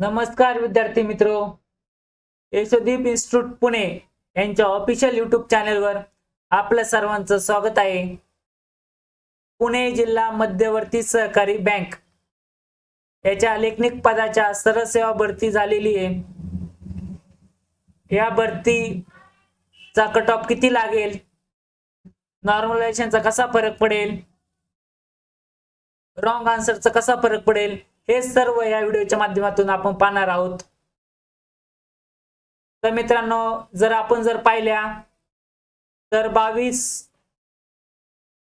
नमस्कार विद्यार्थी मित्र. यशोदीप इन्स्टिट्यूट पुणे यांच्या ऑफिशियल युट्यूब चॅनेलवर आपलं सर्वांचं स्वागत आहे. पुणे जिल्हा मध्यवर्ती सहकारी बँक याच्या लेखनिक पदाच्या सरसेवा भरती झालेली आहे. या भरतीचा कट ऑफ किती लागेल? नॉर्मलायझेशनचा कसा फरक पडेल? रॉंग आन्सरचा कसा फरक पडेल? हे सर्व या व्हिडिओच्या माध्यमातून आपण पाहणार आहोत. तर मित्रांनो जर आपण जर पाहिल्या तर बावीस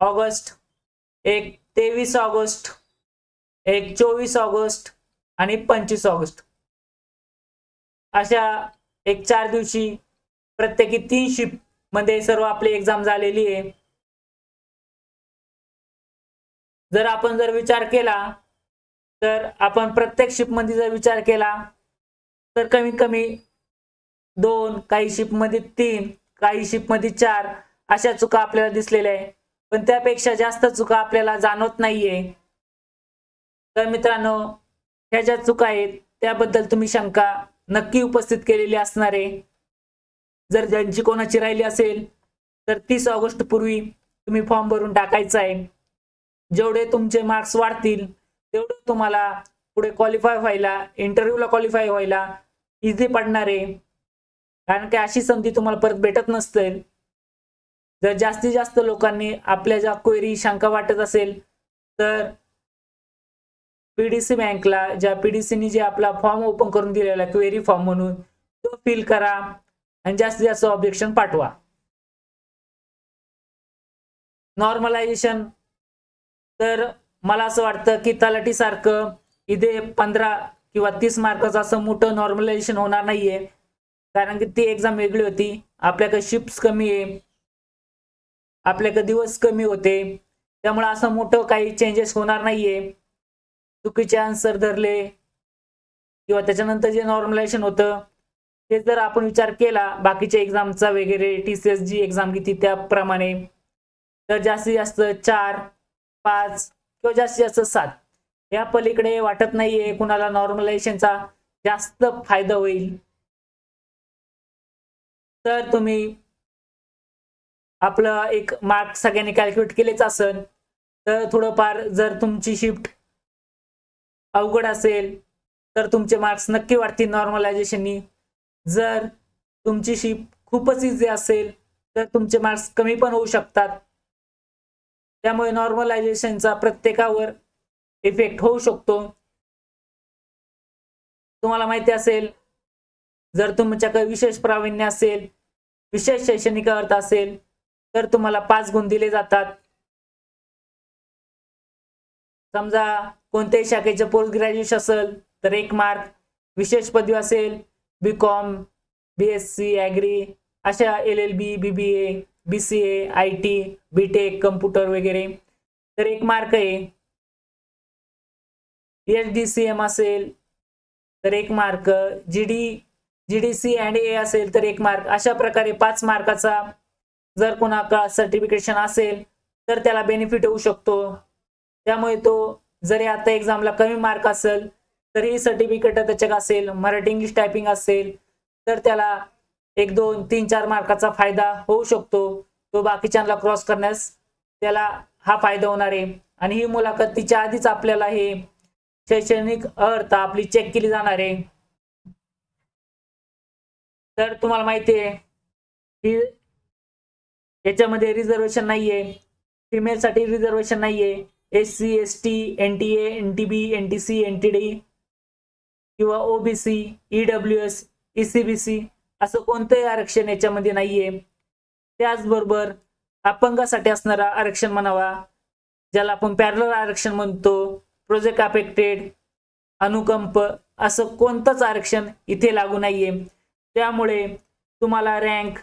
ऑगस्ट एक तेवीस ऑगस्ट एक चोवीस ऑगस्ट आणि पंचवीस ऑगस्ट. अशा एक चार दिवशी प्रत्येकी तीन शिफ्टमध्ये सर्व आपली एक्झाम झालेली आहे. जर आपण जर विचार केला तर आपण प्रत्येक शिपमध्ये जर विचार केला तर कमीत कमी दोन काही शिपमध्ये तीन काही शिपमध्ये चार अशा चुका आपल्याला दिसलेल्या आहे. पण त्यापेक्षा जास्त चुका आपल्याला जाणवत नाहीये. तर मित्रांनो ह्या ज्या चुका आहेत त्याबद्दल तुम्ही शंका नक्की उपस्थित केलेली असणार आहे. जर ज्यांची कोणाची राहिली असेल तर तीस ऑगस्ट पूर्वी तुम्ही फॉर्म भरून टाकायचा आहे. जेवढे तुमचे मार्क्स वाढतील तेवढं तुम्हाला पुढे क्वालिफाय व्हायला इंटरव्ह्यूला क्वालिफाय व्हायला इझी पडणार आहे. कारण की अशी संधी तुम्हाला परत भेटत नसते जर जास्तीत जास्त लोकांनी आपल्या ज्या क्वेरी शंका वाटत असेल तर पीडीसी बँकला ज्या पीडीसीनी जे आपला फॉर्म ओपन करून दिलेला क्वेरी फॉर्म म्हणून तो फिल करा आणि जास्तीत जास्त ऑब्जेक्शन पाठवा. नॉर्मलायझेशन तर मला असं वाटतं की तलाठीसारखं इथे पंधरा किंवा तीस मार्काचं असं मोठं नॉर्मलायझेशन होणार नाहीये. कारण की ती एक्झाम वेगळी होती. आपल्याकडे शिफ्ट कमी आहे. आपल्याकडे दिवस कमी होते. त्यामुळे असं मोठं काही चेंजेस होणार नाहीये. चुकीचे आन्सर धरले. किंवा त्याच्यानंतर जे नॉर्मलायझेशन होतं ते जर आपण विचार केला बाकीच्या एक्झामचा वगैरे T C S G exam किती त्याप्रमाणे. तर जास्तीत जास्त चार पाच किंवा जास्तीत जास्त सात या पलीकडे वाटत नाहीये कुणाला नॉर्मलायझेशनचा जास्त फायदा होईल. तर तुम्ही आपलं एक मार्क सगळ्यांनी कॅल्क्युलेट केलेच असेल तर थोडंफार जर तुमची शिफ्ट अवघड असेल तर तुमचे मार्क्स नक्की वाढतील नॉर्मलायझेशननी जर तुमची शिफ्ट खूपच इझी असेल तर तुमचे मार्क्स कमी पण होऊ शकतात. त्यामुळे नॉर्मलायझेशनचा प्रत्येकावर इफेक्ट होऊ शकतो. तुम्हाला माहिती असेल जर तुमच्याकडे विशेष प्रावीण्य असेल विशेष शैक्षणिक अर्थ असेल तर तुम्हाला पाच गुण दिले जातात. समजा कोणत्याही शाखेचे पोस्ट ग्रॅज्युएशन असेल तर एक मार्क विशेष पदवी असेल B Com B S C agri अशा L L B B B A B C A I T B tech computer वगैरे. तर एक मार्क आहे. एच डी सी एम असेल तर एक mark G D G D C and A असेल तर एक मार्क अशा प्रकारे पाच मार्काचा जर कोणाका सर्टिफिकेशन असेल तर त्याला बेनिफिट होऊ शकतो. त्यामुळे तो जरी आता एक्झामला कमी मार्क असेल तरी सर्टिफिकेट त्याच्यात असेल मराठी इंग्लिश टायपिंग असेल तर त्याला एक दोन तीन चार मार्काचा फायदा होऊ शकतो. तो बाकीच्यांना क्रॉस करण्यास त्याला हा फायदा होणार आहे. आणि ही मुलाखत तिच्या आधीच आपल्याला हे शैक्षणिक अर्थ आपली चेक केली जाणार आहे. तर तुम्हाला माहिती आहे की याच्यामध्ये रिझर्वेशन नाहीये. फिमेलसाठी रिझर्वेशन नाहीये. S C S T N T A N T B N T C N T D किंवा OBC E S E C B C असं कोणतंही आरक्षण याच्यामध्ये नाहीये. त्याचबरोबर अपंगासाठी असणारा आरक्षण म्हणावा ज्याला आपण पॅरलर आरक्षण म्हणतो प्रोजेक्ट अफेक्टेड अनुकंप असं कोणतंच आरक्षण इथे लागू नाहीये. त्यामुळे तुम्हाला रँक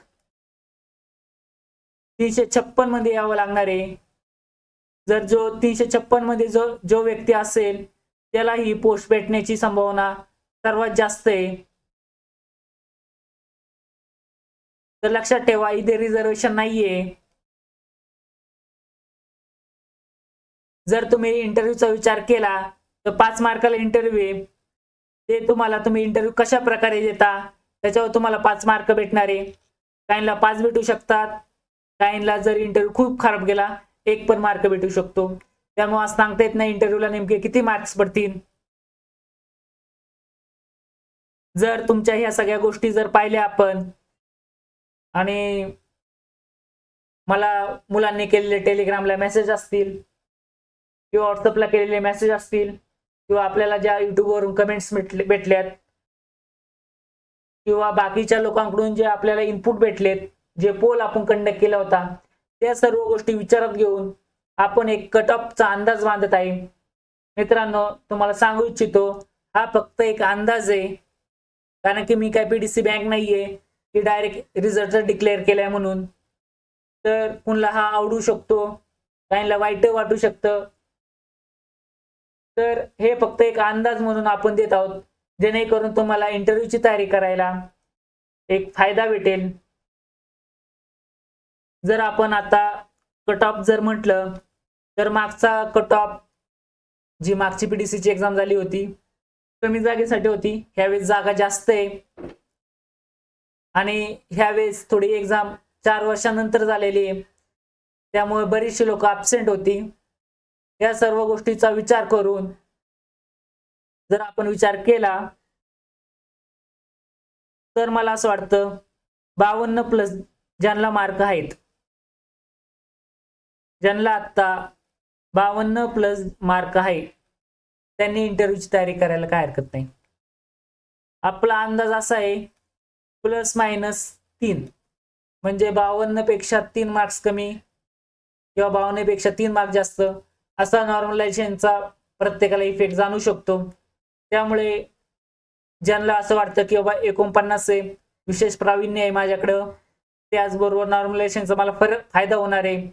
तीनशे छप्पनमध्ये यावं लागणार आहे. जर जो तीनशे छप्पनमध्ये जो जो व्यक्ती असेल त्याला ही पोस्ट भेटण्याची संभावना सर्वात जास्त आहे. तर लक्षात ठेवा इथे रिझर्वेशन नाहीये. जर तुम्ही इंटरव्ह्यूचा विचार केला तर पाच मार्काला इंटरव्ह्यू आहे. ते तुम्हाला तुम्ही इंटरव्ह्यू कशा प्रकारे देता त्याच्यावर तुम्हाला पाच मार्क भेटणार आहे. काहींना पाच भेटू शकतात काहींना जर इंटरव्ह्यू खूप खराब गेला एक पण मार्क भेटू शकतो. त्यामुळे आज सांगता येत नाही इंटरव्ह्यूला नेमके किती मार्क्स पडतील. जर तुमच्या ह्या सगळ्या गोष्टी जर पाहिल्या आपण आणि मला मुलांनी केलेले टेलिग्रामला मेसेज असतील किंवा व्हॉट्सअपला केलेले मेसेज असतील किंवा आपल्याला ज्या युट्यूबवरून कमेंट्स भेटले भेटल्यात किंवा बाकीच्या लोकांकडून जे आपल्याला इनपुट भेटलेत जे पोल आपण कंडक्ट केला होता त्या सर्व गोष्टी विचारात घेऊन आपण एक कट ऑफचा अंदाज बांधत आहे. मित्रांनो तुम्हाला सांगू इच्छितो हा फक्त एक अंदाज आहे. कारण की मी काय पीडीसी बँक नाहीये. की डायरेक्ट रिझल्ट डिक्लेअर केलाय म्हणून. तर कुणाला हा आवडू शकतो? काहींना वाईट वाटू शकतं. तर हे फक्त एक अंदाज म्हणून आपण देत आहोत जेणेकरून तुम्हाला इंटरव्ह्यूची तयारी करायला एक फायदा भेटेल. जर आपण आता कट ऑफ जर म्हटलं तर मागचा कट ऑफ जी मागची पीडीसीची एक्झाम झाली होती कमी जागेसाठी होती. ह्यावेळेस जागा जास्त आहे. आणि ह्यावेळेस थोडी एक्झाम चार वर्षानंतर झालेली आहे. त्यामुळे बरीचशी लोक ॲबसेंट होती. या सर्व गोष्टीचा विचार करून जर आपण विचार केला तर मला असं वाटतं बावन्न प्लस ज्यांना मार्क आहेत ज्यांना आत्ता बावन्न प्लस मार्क आहे त्यांनी इंटरव्ह्यूची तयारी करायला काय हरकत नाही. आपला अंदाज असा आहे प्लस मायनस तीन. म्हणजे बावन्नपेक्षा तीन मार्क्स कमी किंवा बावन्नपेक्षा तीन मार्क जास्त असा नॉर्मलायझेशनचा प्रत्येकाला इफेक्ट जाणू शकतो. त्यामुळे ज्यांना असं वाटतं की बाबा एकोणपन्नास आहे विशेष प्रावीण्य आहे माझ्याकडं त्याचबरोबर नॉर्मलायझेशनचा मला फरक फायदा होणार आहे.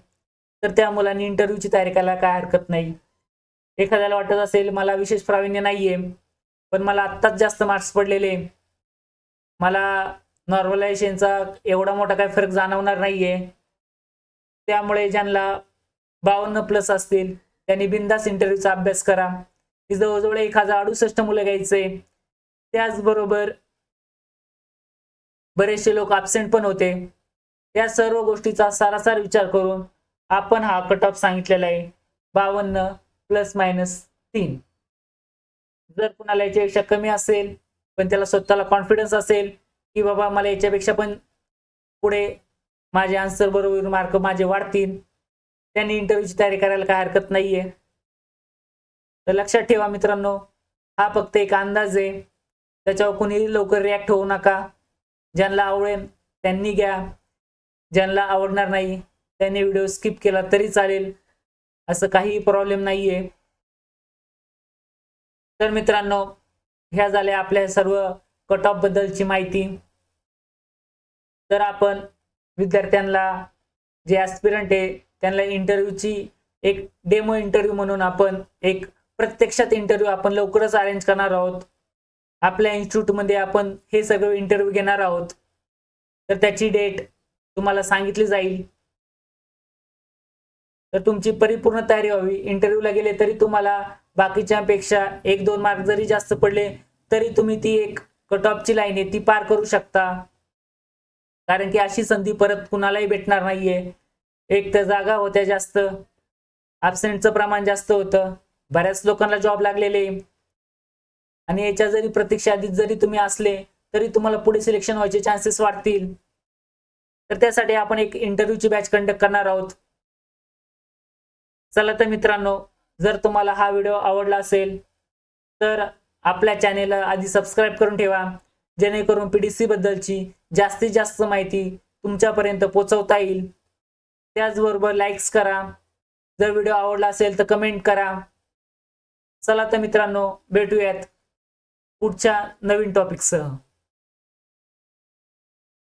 तर त्या मुलांनी इंटरव्ह्यूची तयारी करायला काय हरकत नाही. एखाद्याला वाटत असेल मला विशेष प्रावीण्य आहे पण मला आत्ताच जास्त मार्क्स पडलेले मला नॉर्मलायझेशनचा एवढा मोठा काही फरक जाणवणार नाहीये. त्यामुळे ज्यांना बावन्न प्लस असतील त्यांनी बिंदास इंटरव्ह्यूचा अभ्यास करा. जवळजवळ एक हजार अडुसष्ट मुलं घ्यायचे. त्याचबरोबर बरेचसे लोक ॲबसेंट पण होते. या सर्व गोष्टीचा सारासार विचार करून आपण हा कट ऑफ सांगितलेला आहे. बावन्न प्लस मायनस तीन. जर कुणाला याच्यापेक्षा कमी असेल पण त्याला स्वतःला कॉन्फिडन्स असेल की बाबा मला याच्यापेक्षा पण पुढे माझे आन्सर बरोबर मार्क माझे वाढतील. त्यांनी इंटरव्ह्यूची तयारी करायला काय हरकत नाहीये. तर लक्षात ठेवा मित्रांनो हा फक्त एक अंदाज आहे. त्याच्यावर कुणीही लवकर रिॲक्ट होऊ नका. ज्यांना आवडेल त्यांनी घ्या. ज्यांना आवडणार नाही त्यांनी व्हिडिओ स्किप केला तरी चालेल. असं काही प्रॉब्लेम नाहीये. तर मित्रांनो ह्या झाल्या आपल्या सर्व कट ऑफ बद्दलची माहिती. तर आपण विद्यार्थ्यांना जे ॲस्पिरंट आहे त्यांना इंटरव्ह्यूची एक डेमो इंटरव्ह्यू म्हणून आपण एक प्रत्यक्षात इंटरव्ह्यू आपण लवकरच अरेंज करणार आहोत. आपल्या इन्स्टिट्यूटमध्ये आपण हे सगळं इंटरव्ह्यू घेणार आहोत. तर त्याची डेट तुम्हाला सांगितली जाईल. तर तुमची परिपूर्ण तयारी व्हावी. इंटरव्ह्यूला गेले तरी तुम्हाला बाकीच्यापेक्षा एक दोन मार्क जरी जास्त पडले तरी तुम्ही ती एक कट ऑफची लाईन आहे ती पार करू शकता. कारण की अशी संधी परत कुणालाही भेटणार नाहीये. एक तर जागा होत्या जास्त. ॲबसेंटचं प्रमाण जास्त होतं. बऱ्याच लोकांना जॉब लागलेले. आणि याच्या जरी प्रतीक्षा आधीत जरी तुम्ही असले तरी तुम्हाला पुढे सिलेक्शन व्हायचे चान्सेस वाढतील. तर त्यासाठी आपण एक इंटरव्ह्यूची बॅच कंडक्ट करणार आहोत. चला तर मित्रांनो जर तुम्हाला हा व्हिडिओ आवडला असेल तर आपल्या चॅनेलला आधी सबस्क्राईब करून ठेवा. जेणेकरून पी डी सीबद्दलची जास्तीत जास्त माहिती तुमच्यापर्यंत पोहोचवता येईल. त्याचबरोबर लाईक्स करा. जर व्हिडिओ आवडला असेल तर कमेंट करा. चला तर मित्रांनो भेटूयात पुढच्या नवीन टॉपिकसह